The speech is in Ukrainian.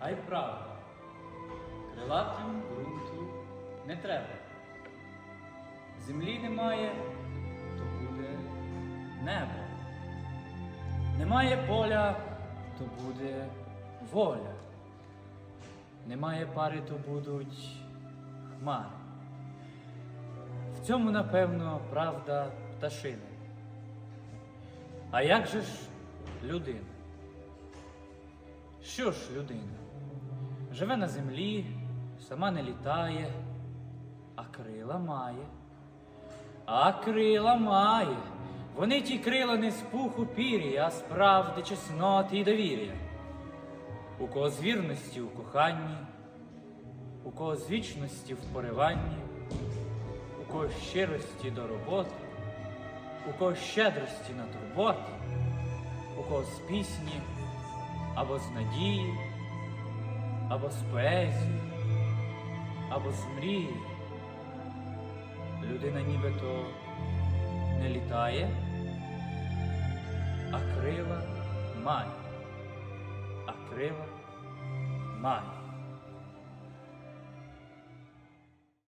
а й правда. Крилатим ґрунту не треба. Землі немає, то буде небо. Немає поля, то буде воля. Немає пари, то будуть хмари. В цьому, напевно, правда пташини. А як же ж людина? Що ж людина? Живе на землі, сама не літає, а крила має. А крила має. Вони ті крила не з пуху пір'я, а з правди, чесноти і довір'я. У кого з вірності у коханні, у кого з вічності в пориванні, у кого щирості до роботи, у кого щедрості на турботи, у кого з пісні або з надії, або з поезії, або з мрії. Людина нібито не літає, а крила має, а крила має.